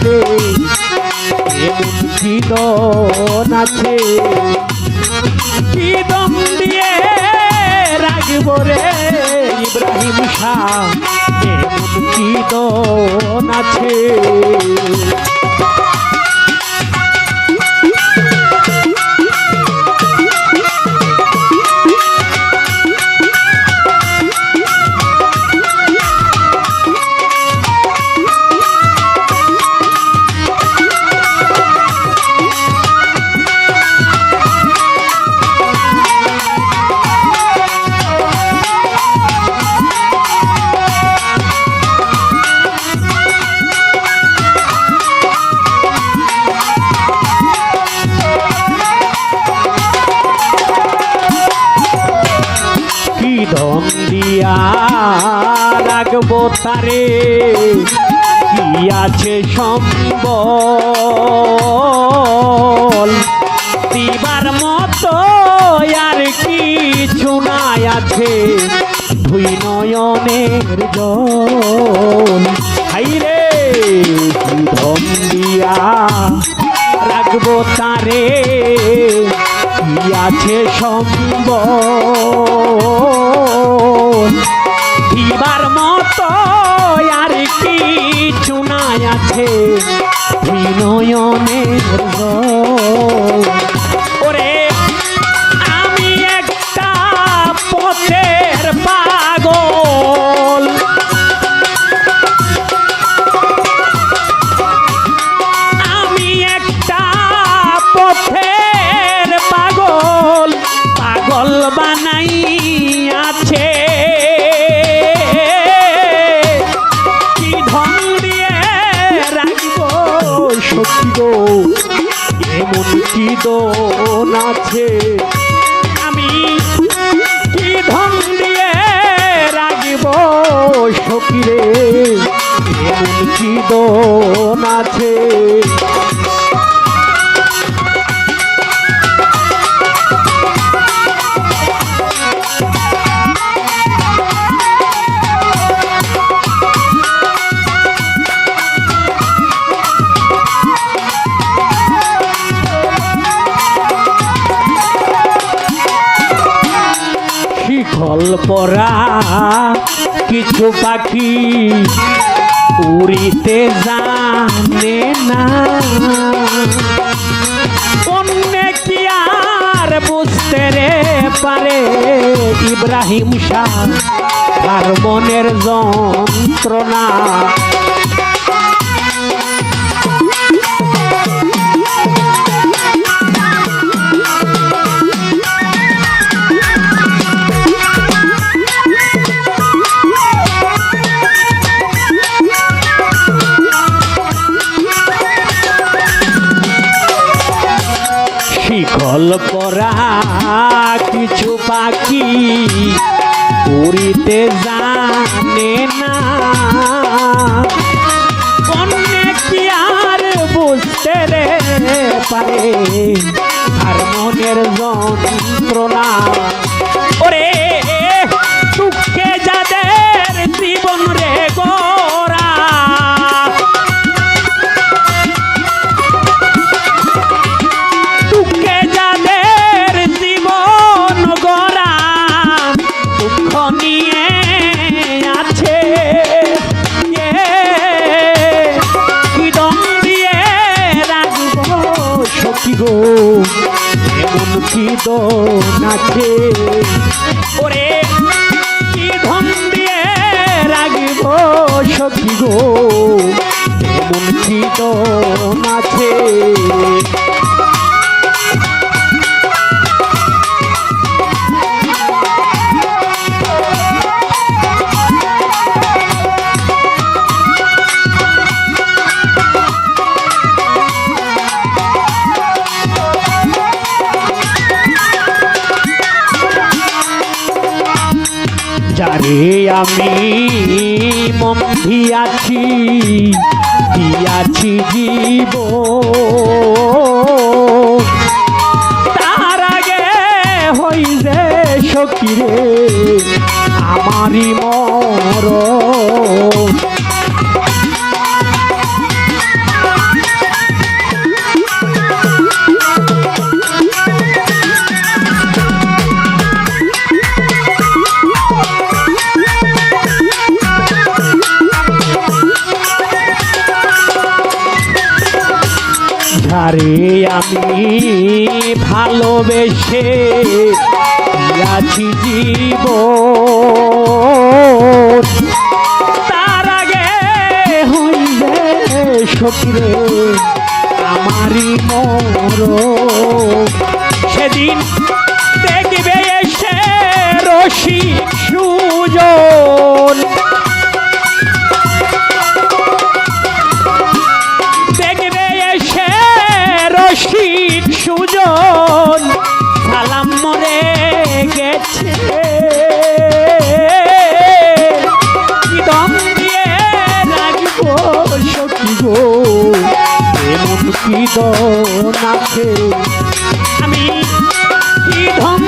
সখিরে এমন কি দন আছে। কি দম দিয়ে রাখব রে ইব্রাহিম শাহ। এমন কি দন আছে। রাখব তারে। কি আছে সম্বল? দিবার মতো আর কিছু নাই আছে। দুই নয়নের জল। হাইরে ধন দিয়া রাখব তারে। আছে সম্বল দিবার মতো আর কিছু নাই আছে। বিনয়নের। ওরে, আমি একটা পথের পাগল। আমি একটা পথের পাগল। পাগল বানাই সত্যি গো? এমন কি দোন আছে? আমি কি ধন দিয়ে রাখব সখিরে? এমন কি দোন আছে? শিখল পরা কিছু পাখি উড়িতে জানে না। অন্যে কি আর বুঝতে রে পারে ইব্রাহিম শাহ? তার মনের যন্ত্রণা পরা কিছু পাখি উড়িতে জানে না। অন্য কি আর বুঝতে রে পারে? আর মনের যন্ত্রণা। ওরে গো। এমন কি আছে? ওরে কি ধন দিয়ে রাখব সখী গো? এমন কি দন আমি মন দিয়াছি জীব তার আগে হই যে সকিরে আমারই মর যারে আমি ভালোবেসে আছি জীব কি দন আছে আমি কি ধম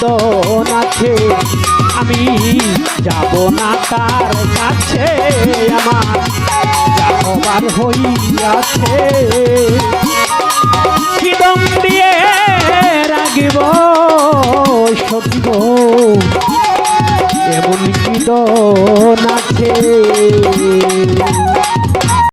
কি আছে, আমি যাব না তার কাছে, আমার যাবার হইয়াছে। কি দম দিয়ে রাগিব সত্য এমন কি দম